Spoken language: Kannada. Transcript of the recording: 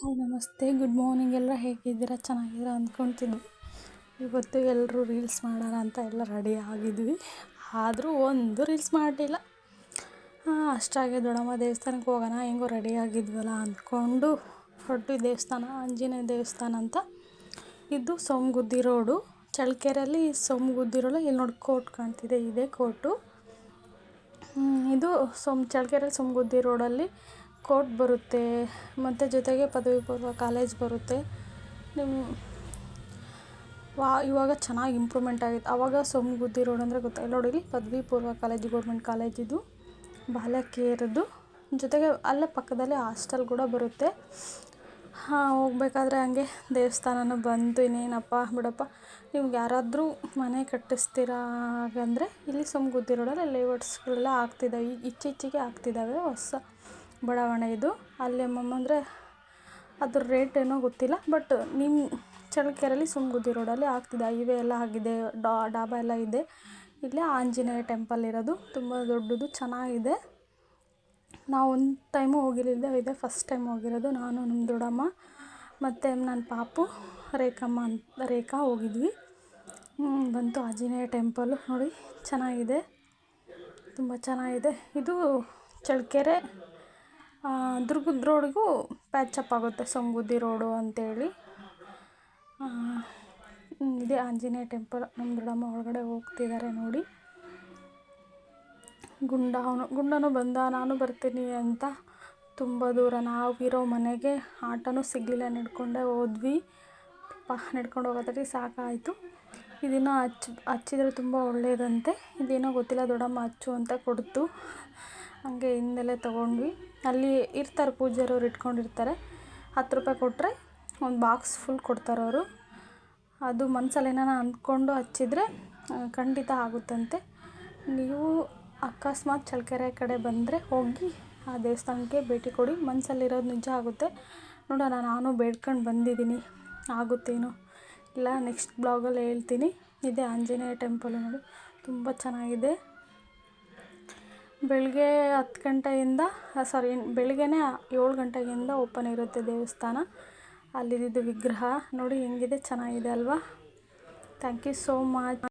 ಹಾಯ್, ನಮಸ್ತೆ. Good morning. ಎಲ್ಲ ಹೇಗಿದ್ದೀರಾ? ಚೆನ್ನಾಗಿದ್ದೀರಾ ಅಂದ್ಕೊಳ್ತಿದ್ವಿ ಇವತ್ತು ಎಲ್ಲರೂ ರೀಲ್ಸ್ ಮಾಡೋಣ ಅಂತ ಎಲ್ಲ ರೆಡಿ ಆಗಿದ್ವಿ. ಆದರೂ ಒಂದು ರೀಲ್ಸ್ ಮಾಡಲಿಲ್ಲ. ಅಷ್ಟಾಗೆ ದೊಡ್ಡಮ್ಮ ದೇವಸ್ಥಾನಕ್ಕೆ ಹೋಗೋಣ. ಹೆಂಗೋ ರೆಡಿ ಆಗಿದ್ವಲ್ಲ ಅಂದ್ಕೊಂಡು ಹೊರಟ್ವಿ ದೇವಸ್ಥಾನ, ಆಂಜನೇಯ ದೇವಸ್ಥಾನ ಅಂತ. ಇದು ಸೋಮಗುದ್ದಿ ರೋಡು. ಚಳ್ಳಕೆರೆಯಲ್ಲಿ ಸೋಮಗುದ್ದಿ ರೋಡು ಇಲ್ಲಿ ನೋಡಿ ಕೋರ್ಟ್ ಕಾಣ್ತಿದೆ. ಇದೇ ಕೋರ್ಟು. ಇದು ಸೊಮ್ ಚಳ್ಳಕೆರೆ ಸೋಮಗುದ್ದಿ ರೋಡಲ್ಲಿ ಕೋರ್ಟ್ ಬರುತ್ತೆ, ಮತ್ತು ಜೊತೆಗೆ ಪದವಿ ಪೂರ್ವ ಕಾಲೇಜ್ ಬರುತ್ತೆ. ನಿಮ್ಮ ವಾ, ಇವಾಗ ಚೆನ್ನಾಗಿ ಇಂಪ್ರೂವ್ಮೆಂಟ್ ಆಗಿದೆ ಆವಾಗ ಸೊಮ್ಗುದ್ದಿ ರೋಡ್ ಅಂದರೆ ಗೊತ್ತಾಗಿಲ್ಲ ನೋಡಿ, ಇಲ್ಲಿ ಪದವಿ ಪೂರ್ವ ಕಾಲೇಜ್ ಗೌರ್ಮೆಂಟ್ ಕಾಲೇಜ್ ಇದು. ಬಾಲಕಿಯರದ್ದು. ಜೊತೆಗೆ ಅಲ್ಲೇ ಪಕ್ಕದಲ್ಲೇ ಹಾಸ್ಟೆಲ್ ಕೂಡ ಬರುತ್ತೆ. ಹಾಂ, ಹೋಗ್ಬೇಕಾದ್ರೆ ಹಂಗೆ ದೇವಸ್ಥಾನನೂ ಬಂತು ಇನ್ನೇನಪ್ಪ ಬಿಡಪ್ಪ. ನಿಮ್ಗೆ ಯಾರಾದರೂ ಮನೆ ಕಟ್ಟಿಸ್ತೀರಾ ಹಾಗಂದರೆ, ಇಲ್ಲಿ ಸೋಮಗುದ್ದಿ ರೋಡಲ್ಲಿ ಲೇಔಟ್ಸ್ಗಳೆಲ್ಲ ಆಗ್ತಿದ್ದಾವೆ ಈಗ ಆಗ್ತಿದ್ದಾವೆ ಹೊಸ. ಬಡಾವಣೆ ಇದು. ಅಲ್ಲಿ ಅಂದರೆ ಅದ್ರ ರೇಟ್ ಏನೋ ಗೊತ್ತಿಲ್ಲ ಬಟ್ ನಿಮ್ಮ ಚಳ್ಳಕೆರೆಯಲ್ಲಿ ಸುಮ್ಗುದ್ದಿ ರೋಡಲ್ಲಿ ಆಗ್ತಿದೆ. ಇವೆ ಎಲ್ಲ ಆಗಿದೆ ಡಾಬಾ ಎಲ್ಲ ಇದೆ. ಇಲ್ಲೇ ಆಂಜನೇಯ ಟೆಂಪಲ್ ಇರೋದು. ತುಂಬ ದೊಡ್ಡದು, ಚೆನ್ನಾಗಿದೆ. ನಾವು ಒಂದು ಟೈಮು ಹೋಗಿರಲಿಲ್ಲ, ಇದೆ ಫಸ್ಟ್ ಟೈಮ್ ಹೋಗಿರೋದು. ನಾನು ನಮ್ಮ ದೊಡ್ಡಮ್ಮ ಮತ್ತು ನನ್ನ ಪಾಪು ರೇಖಮ್ಮ ಅಂತ ರೇಖಾ ಹೋಗಿದ್ವಿ. ಬಂತು ಆಂಜನೇಯ ಟೆಂಪಲ್ಲು ನೋಡಿ, ಚೆನ್ನಾಗಿದೆ. ತುಂಬ ಚೆನ್ನಾಗಿದೆ. ಇದು ಚಳ್ಳಕೆರೆ ದುರ್ಗದ ರೋಡಿಗೂ ಪ್ಯಾಚಪ್ ಆಗುತ್ತೆ ಸಂಗುದ್ದಿ ರೋಡು ಅಂತೇಳಿ. ಇದೇ ಆಂಜನೇಯ ಟೆಂಪಲ್ ನಮ್ಮ ದೊಡ್ಡಮ್ಮ ಒಳಗಡೆ ಹೋಗ್ತಿದ್ದಾರೆ ನೋಡಿ. ಗುಂಡ, ಅವನು, ಗುಂಡನು ಬಂದ, ನಾನು ಬರ್ತೀನಿ ಅಂತ ತುಂಬ ದೂರ. ನಾವಿರೋ ಮನೆಗೆ ಆಟೋನೂ ಸಿಗಲಿಲ್ಲ, ನಡ್ಕೊಂಡೇ ಹೋದ್ವಿ. ಪಾ, ನಡ್ಕೊಂಡು ಹೋಗೋದ್ರಲ್ಲಿ ಸಾಕಾಯಿತು. ಇದನ್ನು ಹಚ್, ಹಚ್ಚಿದ್ರೆ ತುಂಬ ಒಳ್ಳೆಯದಂತೆ ಇದೇನೋ ಗೊತ್ತಿಲ್ಲ, ದೊಡ್ಡಮ್ಮ ಹಚ್ಚು ಅಂತ ಕೊಡ್ತು. ಹಾಗೆ ಹಿಂದೆಲೆ ತೊಗೊಂಡ್ವಿ. ಅಲ್ಲಿ ಇರ್ತಾರೆ ಪೂಜಾರವ್ರು ಇಟ್ಕೊಂಡಿರ್ತಾರೆ. ಹತ್ತು ರೂಪಾಯಿ ಕೊಟ್ಟರೆ ಒಂದು ಬಾಕ್ಸ್ ಫುಲ್ ಕೊಡ್ತಾರೆ ಅವರು. ಅದು ಮನ್ಸಲ್ಲಿ ಏನಾರ ಅಂದ್ಕೊಂಡು ಹಚ್ಚಿದ್ರೆ ಖಂಡಿತ ಆಗುತ್ತಂತೆ. ನೀವು ಅಕಸ್ಮಾತ್ ಚಳ್ಳಕೆರೆ ಕಡೆ ಬಂದರೆ ಹೋಗಿ ಆ ದೇವಸ್ಥಾನಕ್ಕೆ ಭೇಟಿ ಕೊಡಿ. ಮನಸ್ಸಲ್ಲಿರೋದು ನಿಜ ಆಗುತ್ತೆ. ನೋಡೋಣ ನಾನು ಬೇಡ್ಕೊಂಡು ಬಂದಿದ್ದೀನಿ. ಆಗುತ್ತೇನೋ? ಇಲ್ಲ ನೆಕ್ಸ್ಟ್ ಬ್ಲಾಗಲ್ಲಿ ಹೇಳ್ತೀನಿ. ಇದೆ ಆಂಜನೇಯ ಟೆಂಪಲ್ ನೋಡಿ. ತುಂಬ ಚೆನ್ನಾಗಿದೆ. ಬೆಳಗ್ಗೆ ಹತ್ತು ಗಂಟೆಯಿಂದ ಸಾರಿ ಬೆಳಗ್ಗೆನೇ ಏಳು ಗಂಟೆಗಿಂದ ಓಪನ್ ಇರುತ್ತೆ ದೇವಸ್ಥಾನ. ಅಲ್ಲಿದ್ದು ವಿಗ್ರಹ. ನೋಡಿ, ಹೆಂಗಿದೆ? ಚೆನ್ನಾಗಿದೆ ಅಲ್ವಾ? Thank you so much